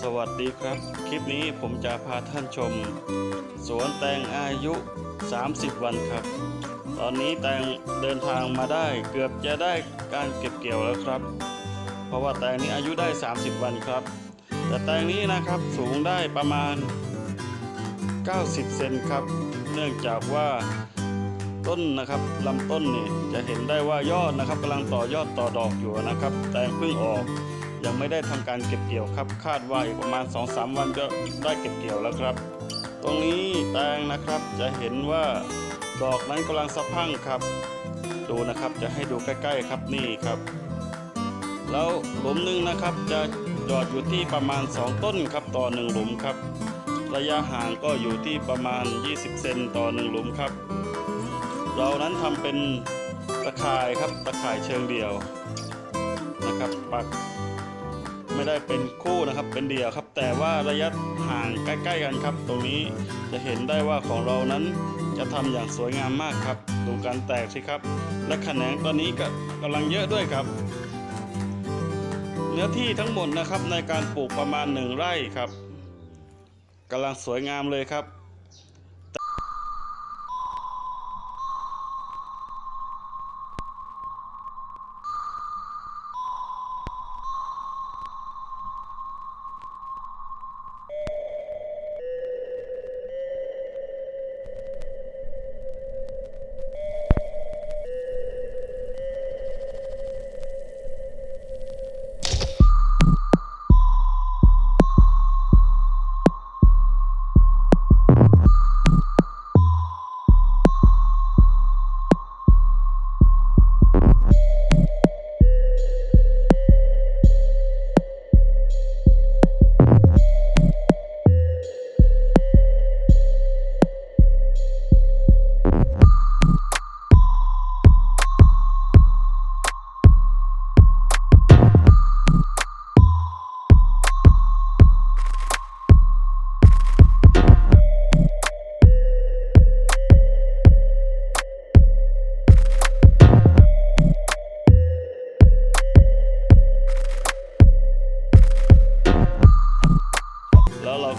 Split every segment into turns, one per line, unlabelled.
สวัสดีครับ คลิปนี้ผมจะพาท่านชม สวนแตงอายุ 30 วันครับ ตอนนี้แตงเดินทางมาได้เกือบจะได้การเก็บเกี่ยวแล้วครับ เพราะว่าแตงนี้อายุได้ 30 วันครับ แต่แตงนี้นะครับสูงได้ประมาณ 90 เซนครับ เนื่องจากว่าต้นนะครับลำต้นนี่จะเห็นได้ว่ายอดนะครับกำลังต่อยอดต่อดอกอยู่นะครับ แตงเพิ่งออก ยังไม่ได้ทำการเก็บเกี่ยวครับ คาดว่าอีกประมาณ 2-3 วันจะได้เก็บเกี่ยวแล้วครับ ตรงนี้แตงนะครับจะเห็นว่าดอกนั้นกำลังสะพั่งครับ ดูนะครับจะให้ดูใกล้ๆครับนี่ครับ แล้วหลุมหนึ่งนะครับจะหยอดอยู่ที่ประมาณ 2 ต้นครับต่อ 1 หลุมครับ ระยะห่างก็อยู่ที่ประมาณ 20 เซนต่อ 1 หลุมครับ เรานั้นทำเป็นตะข่ายครับตะข่ายเชิงเดี่ยวนะครับปัก ไม่ได้เป็นคู่นะครับ เป็นเดี่ยวครับ แต่ว่าระยะห่างใกล้ ๆ กันครับ ตรงนี้จะเห็นได้ว่าของเรานั้นจะทำอย่างสวยงามมากครับ ดูการแตกสิครับ และแขนงตอนนี้ก็กำลังเยอะด้วยครับ เนื้อที่ทั้งหมดนะครับในการปลูกประมาณหนึ่งไร่ครับกำลังสวยงามเลยครับ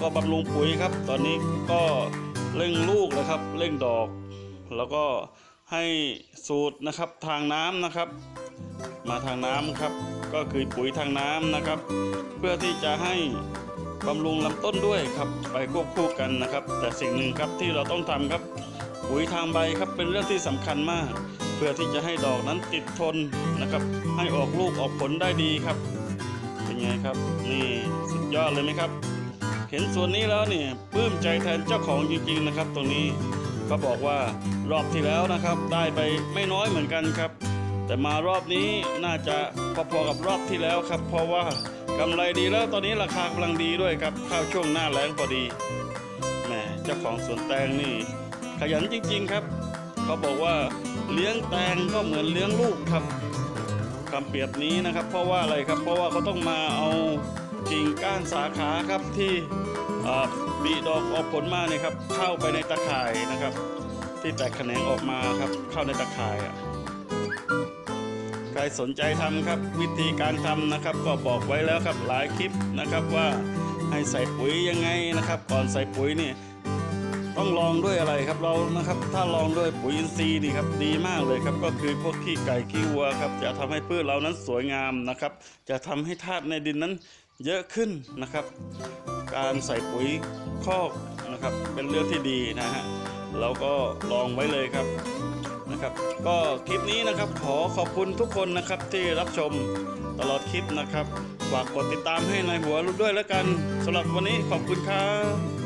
ก็บำรุงปุ๋ยครับ ตอนนี้ก็เร่งลูกนะครับเร่งดอก แล้วก็ให้สูตรนะครับทางน้ำนะครับ มาทางน้ำครับ ก็คือปุ๋ยทางน้ำนะครับ เพื่อที่จะให้บำรุงลำต้นด้วยครับไปควบคู่กันนะครับ แต่สิ่งหนึ่งครับที่เราต้องทำครับ ปุ๋ยทางใบครับเป็นเรื่องที่สำคัญมาก เพื่อที่จะให้ดอกนั้นติดทนนะครับ ให้ออกลูกออกผลได้ดีครับ เป็นไงครับ นี่สุดยอดเลยไหมครับ เห็นส่วนนี้แล้วเนี่ยปลื้มใจแทนเจ้าของจริงๆนะครับตรงนี้ก็บอกว่ารอบที่แล้วนะครับ ได้ไปไม่น้อยเหมือนกันครับ แต่มารอบนี้น่าจะพอๆกับรอบที่แล้วครับ เพราะว่ากำไรดีแล้วตอนนี้ราคากำลังดีด้วยครับเข้าช่วงหน้าแล้งพอดีแหมเจ้าของสวนแตงนี่ ขยันจริงๆครับเขาบอกว่าเลี้ยงแตงก็เหมือนเลี้ยงลูกครับคำเปรียบนี้นะครับ เพราะว่าอะไรครับ เพราะว่าเขาต้องมาเอา กิ่งก้านสาขาครับที่บีดอกออกผลมาเนี่ยครับเข้าไปในตะข่ายนะครับ ที่แตกแขนงออกมาครับเข้าในตะข่ายอะใครสนใจทำครับวิธีการทำนะครับ ก็บอกไว้แล้วครับหลายคลิปนะครับว่าให้ใส่ปุ๋ยยังไงนะครับ ก่อนใส่ปุ๋ยนี่ต้องลองด้วยอะไรครับเรานะครับ ถ้าลองด้วยปุ๋ยอินทรีย์นี่ครับดีมากเลยครับก็คือพวกขี้ไก่ขี้วัวครับจะทำให้พืชเรานั้นสวยงามนะครับ จะทำให้ธาตุในดินนั้น เยอะขึ้นนะครับ การใส่ปุ๋ยคอกนะครับ เป็นเรื่องที่ดีนะฮะเราก็ลองไว้เลยครับนะครับ ก็คลิปนี้นะครับขอขอบคุณทุกคนนะครับที่รับชมตลอดคลิปนะครับฝากกดติดตามให้นายหัวรู้ด้วยแล้วกันสำหรับวันนี้ขอบคุณครับ